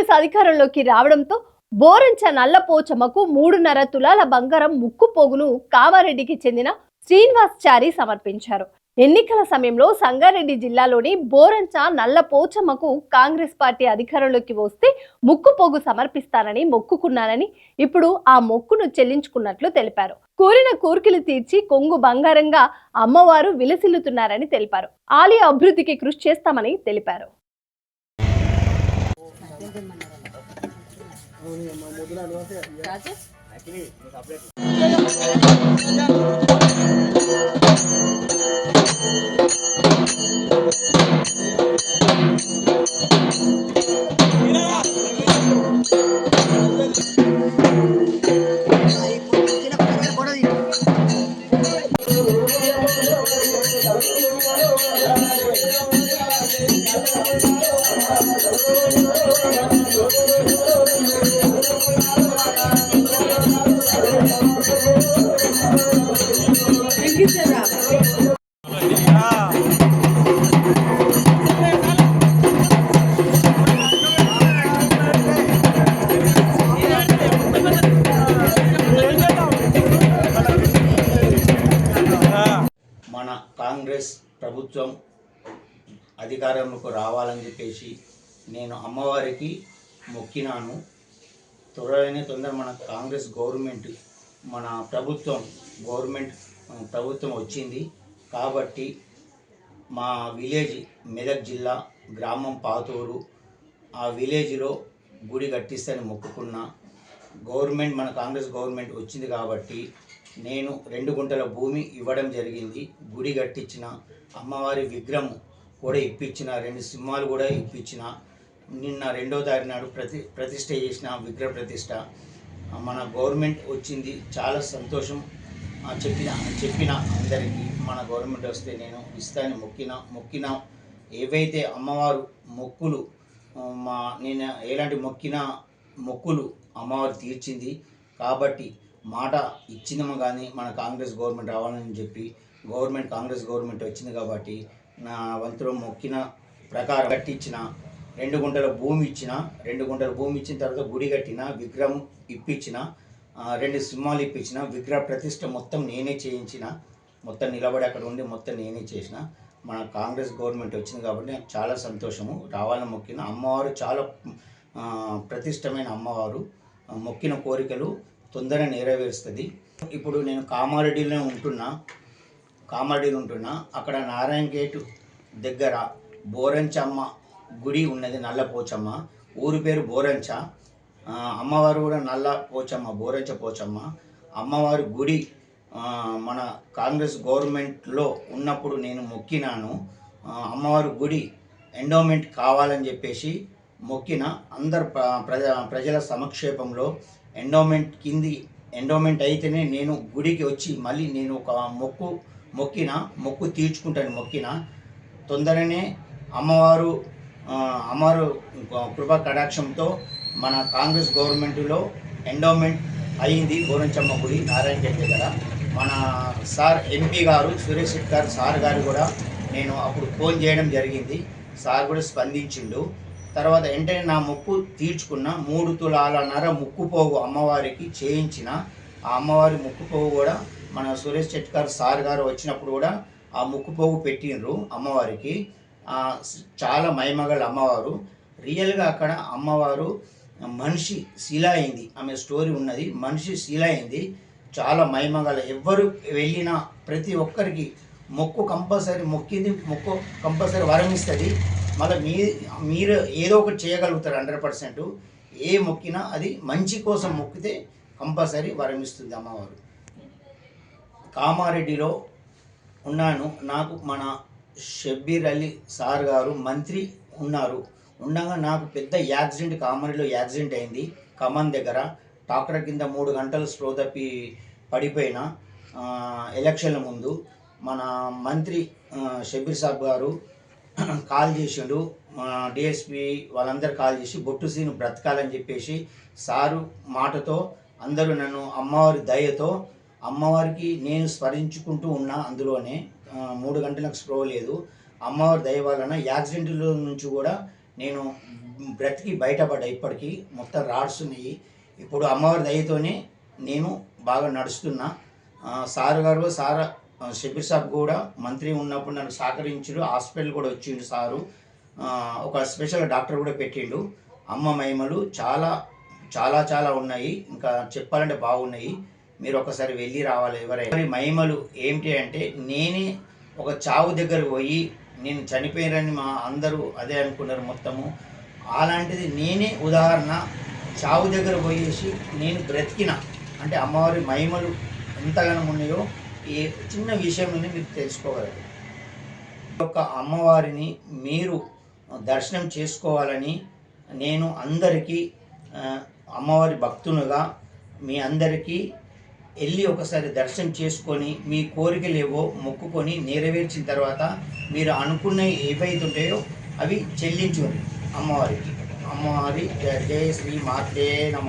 కాంగ్రెస్ అధికారంలోకి రావడంతో బోరంచ నల్లపోచమ్మకు మూడున్నర తులాల బంగారం ముక్కుపోగును కామారెడ్డికి చెందిన శ్రీనివాస్ చారి సమర్పించారు. ఎన్నికల సమయంలో సంగారెడ్డి జిల్లాలోని బోరంచ నల్లపోచమ్మకు కాంగ్రెస్ పార్టీ అధికారంలోకి వస్తే ముక్కుపోగు సమర్పిస్తానని మొక్కుకున్నానని ఇప్పుడు ఆ మొక్కును చెల్లించుకున్నట్లు తెలిపారు. కోరిన కోరికలు తీర్చి కొంగు బంగారంగా అమ్మవారు విలసిల్లుతున్నారని తెలిపారు. ఆలయ అభివృద్ధికి కృషి చేస్తామని తెలిపారు. సపరేట్ మన కాంగ్రెస్ ప్రభుత్వం అధికారంలోకి రావాలని చెప్పేసి నేను అమ్మవారికి మొక్కినాను. త్వరలోనే తొందర మన కాంగ్రెస్ గవర్నమెంట్ మన ప్రభుత్వం గవర్నమెంట్ ప్రభుత్వం వచ్చింది కాబట్టి మా విలేజ్ మెదక్ జిల్లా గ్రామం పాతూరు ఆ విలేజ్లో గుడి కట్టిస్తని మొక్కుకున్నా. గవర్నమెంట్ మన కాంగ్రెస్ గవర్నమెంట్ వచ్చింది కాబట్టి నేను రెండు గుంటల భూమి ఇవ్వడం జరిగింది. గుడి కట్టించిన అమ్మవారి విగ్రహం కూడా ఇప్పించిన రెండు సింహాలు కూడా ఇప్పించిన. నిన్న రెండో తారీఖు నాడు ప్రతి ప్రతిష్ట చేసిన విగ్రహ ప్రతిష్ట మన గవర్నమెంట్ వచ్చింది. చాలా సంతోషం. చెప్పిన చెప్పిన అందరికీ మన గవర్నమెంట్ వస్తే నేను ఇస్తాను మొక్కిన మొక్కిన. ఏవైతే అమ్మవారు మొక్కులు మా నేను ఎలాంటి మొక్కిన మొక్కులు అమ్మవారు తీర్చింది. కాబట్టి మాట ఇచ్చినాము కానీ మన కాంగ్రెస్ గవర్నమెంట్ రావాలని చెప్పి గవర్నమెంట్ కాంగ్రెస్ గవర్నమెంట్ వచ్చింది కాబట్టి నా వంతులో మొక్కిన ప్రకారం కట్టించిన రెండు గుంటల భూమి ఇచ్చిన రెండు గుంటల భూమి ఇచ్చిన తర్వాత గుడి కట్టిన విగ్రహం ఇప్పించిన రెండు సింహాలు ఇప్పించిన విగ్రహ ప్రతిష్ట మొత్తం నేనే చేయించిన మొత్తం నిలబడి అక్కడ ఉండి మొత్తం నేనే చేసిన. మన కాంగ్రెస్ గవర్నమెంట్ వచ్చింది కాబట్టి నాకు చాలా సంతోషము. రావాలని మొక్కిన అమ్మవారు చాలా ప్రతిష్టమైన అమ్మవారు. మొక్కిన కోరికలు తొందరగా నెరవేరుస్తుంది. ఇప్పుడు నేను కామారెడ్డిలో ఉంటున్నా. కామారెడ్డిలో ఉంటున్నా. అక్కడ నారాయణ గేటు దగ్గర బోరంచమ్మ గుడి ఉన్నది నల్లపోచమ్మ. ఊరి పేరు బోరంచ. అమ్మవారు కూడా నల్ల పోచమ్మ బోరంచ పోచమ్మ. అమ్మవారి గుడి మన కాంగ్రెస్ గవర్నమెంట్లో ఉన్నప్పుడు నేను మొక్కినాను. అమ్మవారి గుడి ఎండోమెంట్ కావాలని చెప్పేసి మొక్కిన. అందరు ప్రజ ప్రజల సమక్షేపంలో ఎండోమెంట్ కింది ఎండోమెంట్ అయితేనే నేను గుడికి వచ్చి మళ్ళీ నేను ఒక మొక్కు మొక్కిన మొక్కు తీర్చుకుంటాను మొక్కిన. తొందరనే అమ్మవారు అమ్మవారు కృపా కటాక్షంతో మన కాంగ్రెస్ గవర్నమెంట్లో ఎండోమెంట్ అయింది గోరంచమ్మ గుడి నారాయణ గేట్ దగ్గర. మన సార్ ఎంపీ గారు సురేష్ శెట్టి గారు సార్ గారు కూడా నేను అప్పుడు ఫోన్ చేయడం జరిగింది. సార్ కూడా స్పందించిండు. తర్వాత వెంటనే నా ముక్కు తీర్చుకున్న మూడు తులాలన్నర ముక్కుపోగు అమ్మవారికి చేయించిన ఆ అమ్మవారి ముక్కుపోగు కూడా మన సురేష్ శెట్టి గారు సార్ గారు వచ్చినప్పుడు కూడా ఆ ముక్కుపోగు పెట్టినరు పెట్టిండ్రు అమ్మవారికి. చాలా మైమగల అమ్మవారు. రియల్గా అక్కడ అమ్మవారు మనిషి శిల అయింది ఆమె స్టోరీ ఉన్నది. మనిషి శిల అయింది చాలా మహిమగల ఎవ్వరు వెళ్ళినా ప్రతి ఒక్కరికి మొక్కు కంపల్సరీ మొక్కింది మొక్కు కంపల్సరీ వరం ఇస్తుంది మళ్ళీ మీ మీరు ఏదో ఒకటి చేయగలుగుతారు హండ్రెడ్ పర్సెంట్. ఏ మొక్కినా అది మంచి కోసం మొక్కితే కంపల్సరీ వరం ఇస్తుంది అమ్మవారు. కామారెడ్డిలో ఉన్నాను. నాకు మన షబ్బీర్ అలీ సార్ గారు మంత్రి ఉన్నారు. ఉండగా నాకు పెద్ద యాక్సిడెంట్ కామరిలో యాక్సిడెంట్ అయింది. ఖమ్మం దగ్గర డాక్టర్ కింద మూడు గంటలు స్లో తప్పి పడిపోయిన ఎలక్షన్ల ముందు మన మంత్రి షబీర్ సాబ్ గారు కాల్ చేసిండు. డిఎస్పి వాళ్ళందరూ కాల్ చేసి బొట్టు సీను బ్రతకాలని చెప్పేసి సారు మాటతో అందరూ నన్ను అమ్మవారి దయతో అమ్మవారికి నేను స్మరించుకుంటూ ఉన్నా అందులోనే మూడు గంటలకు స్ప్రో లేదు. అమ్మవారి దయ వలన యాక్సిడెంట్లో నుంచి కూడా నేను బ్రతికి బయటపడ్డా ఇప్పటికీ మొత్తం రాడ్స్ ఉన్నాయి ఇప్పుడు అమ్మవారి దయతోనే నేను బాగా నడుస్తున్నా. సార్ గారు సార్ షబీర్ సాబ్ కూడా మంత్రి ఉన్నప్పుడు నన్ను సహకరించారు హాస్పిటల్ కూడా వచ్చిండు సారు. ఒక స్పెషల్ డాక్టర్ కూడా పెట్టిండు. అమ్మ మహిమలు చాలా చాలా చాలా ఉన్నాయి. ఇంకా చెప్పాలంటే బాగున్నాయి. మీరు ఒకసారి వెళ్ళి రావాలి ఎవరైనా. మరి మహిమలు ఏమిటి అంటే నేనే ఒక చావు దగ్గరకు పోయి నేను చనిపోయినని మా అందరూ అదే అనుకున్నారు మొత్తము. అలాంటిది నేనే ఉదాహరణ చావు దగ్గర పోయేసి నేను బ్రతికిన. అంటే అమ్మవారి మహిమలు ఎంతగానో ఉన్నాయో ఈ చిన్న విషయంలోనే మీరు తెలుసుకోగలరు. ఒక యొక్క అమ్మవారిని మీరు దర్శనం చేసుకోవాలని నేను అందరికీ అమ్మవారి భక్తునుగా మీ అందరికీ వెళ్ళి ఒకసారి దర్శనం చేసుకొని మీ కోరికలు ఏవో మొక్కుకొని నెరవేర్చిన తర్వాత మీరు అనుకున్న ఏవైతే ఉంటాయో అవి చెల్లించుకోండి. అమ్మవారికి. అమ్మవారి జయ శ్రీ మాతే నమ.